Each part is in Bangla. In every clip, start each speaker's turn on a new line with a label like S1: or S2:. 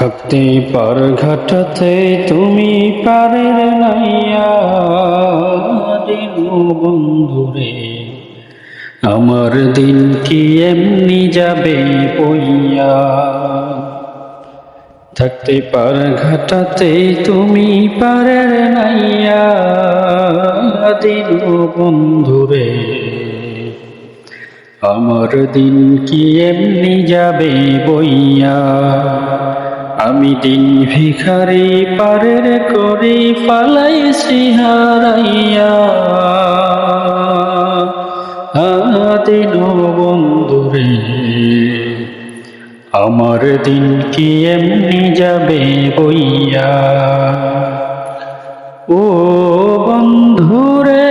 S1: থাকতে পার ঘাটাতে তুমি পারের নাইয়া। দিন বন্ধুরে, আমার দিন কি এমনি যাবে বইয়া থাকতে পার ঘাটাতে তুমি পারের নাইয়া। দিন বন্ধুরে, আমার দিন কি এমনি যাবে বইয়া আমি দিন ভিখারি পারের করে পালাইছি হারাইয়া। দিন বন্ধুরে, আমার দিন কি এমনি যাবে বইয়া? ও বন্ধুরে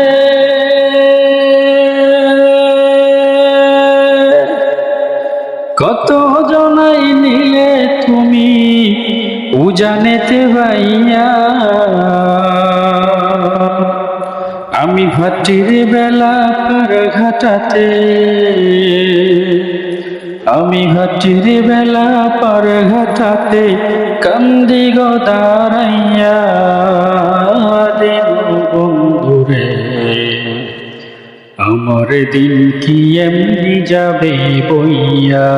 S1: কত জনাই নিলে তুমি উজানেতে ভাইয়া। আমি ভাটির বেলা পার ঘাটাতে আমি হাটির বেলা পার ঘাটাতে কান্দি গো দাঁড়াইয়া। আমার দিন কি এমনি যাবে বইয়া?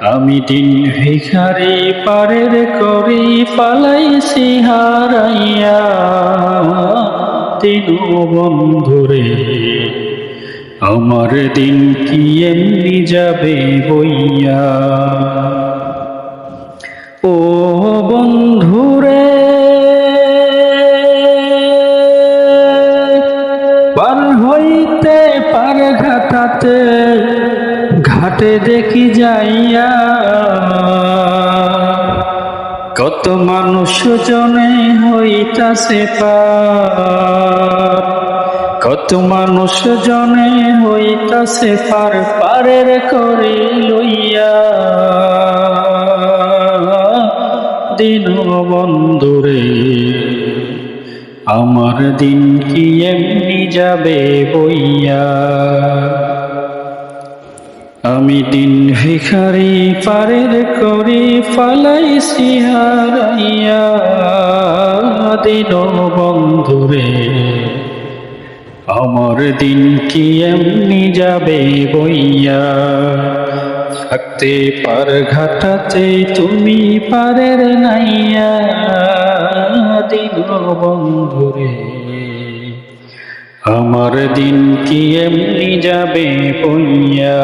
S1: আমি দিন ভিখারি পারের করি পালাইছি হারাইয়া। দিন বন্ধুরে, আমার দিন কি এমনি যাবে বইয়া? ও ঘাটাতে ঘাটে দেখি যাইয়া কত মানুষ জনে হইতাছে পার। কত মানুষ জনে হইতাছে পার, পারের করে লইয়া। দিন বন্ধুরে আমার দিন কি এমনি যাবে বইয়া? আমি দিন ভিখারি পারের করি ফালাইছি হারাইয়া দিন বন্ধুরে, আমার দিন কি এমনি যাবে বইয়া? থাকতে পার ঘাটাতে তুমি পারের নাইয়া। দিন বন্ধুরে আমার দিন কি এমনি যাবে বইয়া